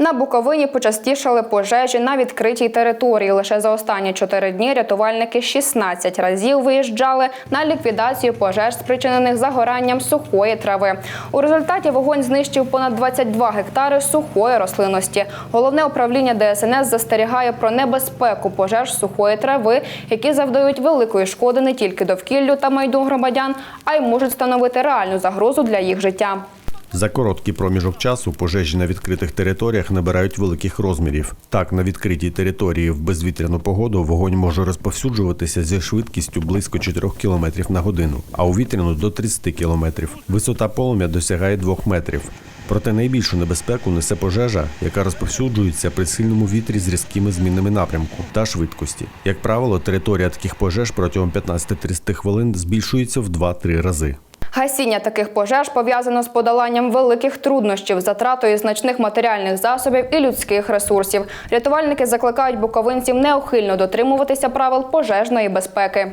На Буковині почастішали пожежі на відкритій території. Лише за останні чотири дні рятувальники 16 разів виїжджали на ліквідацію пожеж, спричинених загоранням сухої трави. У результаті вогонь знищив понад 22 гектари сухої рослинності. Головне управління ДСНС застерігає про небезпеку пожеж сухої трави, які завдають великої шкоди не тільки довкіллю та майду громадян, а й можуть становити реальну загрозу для їх життя. За короткий проміжок часу пожежі на відкритих територіях набирають великих розмірів. Так, на відкритій території в безвітряну погоду вогонь може розповсюджуватися зі швидкістю близько 4 км на годину, а у вітряну до 30 км. Висота полум'я досягає 2 метрів. Проте найбільшу небезпеку несе пожежа, яка розповсюджується при сильному вітрі з різкими змінами напрямку та швидкості. Як правило, територія таких пожеж протягом 15-30 хвилин збільшується в 2-3 рази. Гасіння таких пожеж пов'язано з подоланням великих труднощів, затратою значних матеріальних засобів і людських ресурсів. Рятувальники закликають буковинців неухильно дотримуватися правил пожежної безпеки.